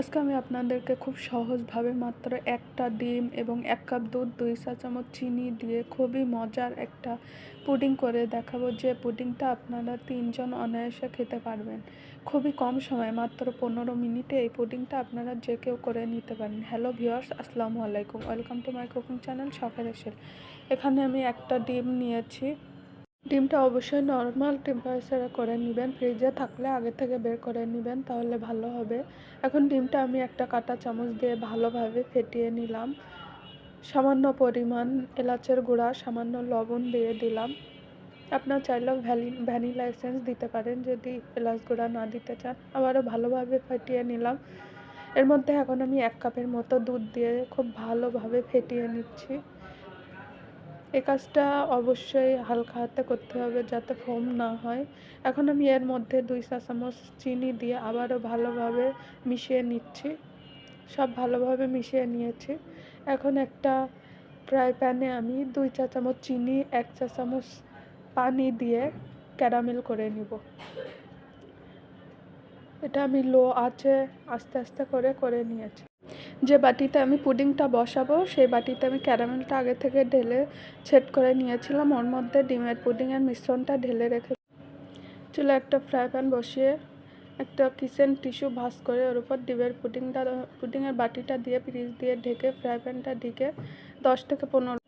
আজকে আমি আপনাদেরকে খুব সহজভাবে মাত্র একটা ডিম এবং এক কাপ দুধ, দুই চা চামচ চিনি দিয়ে খুবই মজার একটা পুডিং করে দেখাবো। যে পুডিংটা আপনারা তিনজন অনায়াসে খেতে পারবেন। খুবই কম সময়, মাত্র পনেরো মিনিটে এই পুডিংটা আপনারা যে কেউ করে নিতে পারেন। হ্যালো ভিওয়ার্স আসসালামু আলাইকুম। Welcome to my cooking channel sell এখানে আমি একটা ডিম নিয়েছি। ডিমটা অবশ্যই নর্মাল টেম্পারেচারে করে নেবেন। ফ্রিজে থাকলে আগে থেকে বের করে নেবেন, তাহলে ভালো হবে। এখন ডিমটা আমি একটা কাঁটা চামচ দিয়ে ভালোভাবে ফেটিয়ে নিলাম। সামান্য পরিমাণ এলাচের গুঁড়া, সামান্য লবণ দিয়ে দিলাম। আপনার চাইলেও ভ্যালি, ভ্যানিলা এসেন্স দিতে পারেন যদি এলাচ গুঁড়া না দিতে চান। আবারও ভালোভাবে ফেটিয়ে নিলাম। এর মধ্যে এখন আমি এক কাপের মতো দুধ দিয়ে খুব ভালোভাবে ফেটিয়ে নিচ্ছি। এই কাজটা অবশ্যই হালকা হাতে করতে হবে যাতে ফোম না হয়। এখন আমি এর মধ্যে দুই চা চামচ চিনি দিয়ে আবারও ভালোভাবে মিশিয়ে নিচ্ছি। সব ভালোভাবে মিশিয়ে নিয়েছি। এখন একটা ফ্রাই প্যানে আমি দুই চা চামচ চিনি, এক চা চামচ পানি দিয়ে ক্যারামেল করে নিব। এটা আমি লো আছে আস্তে আস্তে করে করে নিয়েছি। যে বাটিতে আমি পুডিংটা বসাবো, সেই বাটিতে আমি ক্যারামেলটা আগে থেকে ঢেলে ছেট করে নিয়েছিলাম। ওর মধ্যে ডিমের পুডিংয়ের মিশ্রণটা ঢেলে রেখে চুলে একটা ফ্রাই প্যান বসিয়ে একটা কিচেন টিস্যু ভাস করে ওর উপর ডিমের পুডিংটা, পুডিংয়ের বাটিটা দিয়ে ফ্রিজ দিয়ে ঢেকে ফ্রাই প্যানটা ঢেকে দশ থেকে পনেরো,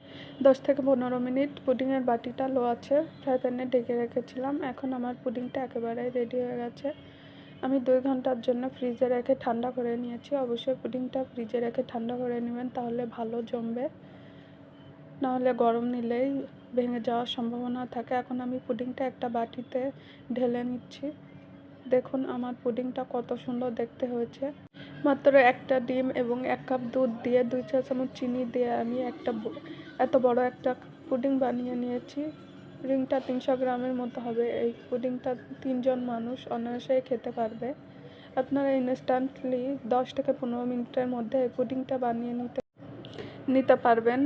দশ থেকে পনেরো মিনিট পুডিংয়ের বাটিটা লো আছে, ফ্রাই প্যানে ঢেকে রেখেছিলাম। এখন আমার পুডিংটা একেবারেই রেডি হয়ে গেছে। আমি দুই ঘণ্টার জন্য ফ্রিজে রেখে ঠান্ডা করে নিয়েছি। অবশ্যই পুডিংটা ফ্রিজে রেখে ঠান্ডা করে নেবেন, তাহলে ভালো জমবে। নাহলে গরম নিলেই ভেঙে যাওয়ার সম্ভাবনা থাকে। এখন আমি পুডিংটা একটা বাটিতে ঢেলে নিচ্ছি। দেখুন আমার পুডিংটা কত সুন্দর দেখতে হয়েছে। মাত্র একটা ডিম এবং এক কাপ দুধ দিয়ে দুই চা চামচ চিনি দিয়ে আমি একটা এত বড় একটা পুডিং বানিয়ে নিয়েছি। পুডিংটা তিনশো গ্রামের মতো হবে। এই পুডিংটা তিনজন মানুষ অনায়াসে খেতে পারবে। আপনারা ইনস্ট্যান্টলি দশ থেকে পনেরো মিনিটের মধ্যে এই পুডিংটা বানিয়ে নিতে নিতে পারবেন।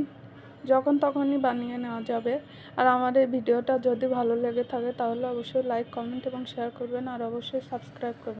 যখন তখনই বানিয়ে নেওয়া যাবে। আর আমার এই ভিডিওটা যদি ভালো লেগে থাকে তাহলে অবশ্যই লাইক কমেন্ট এবং শেয়ার করবেন। আর অবশ্যই সাবস্ক্রাইব করবেন।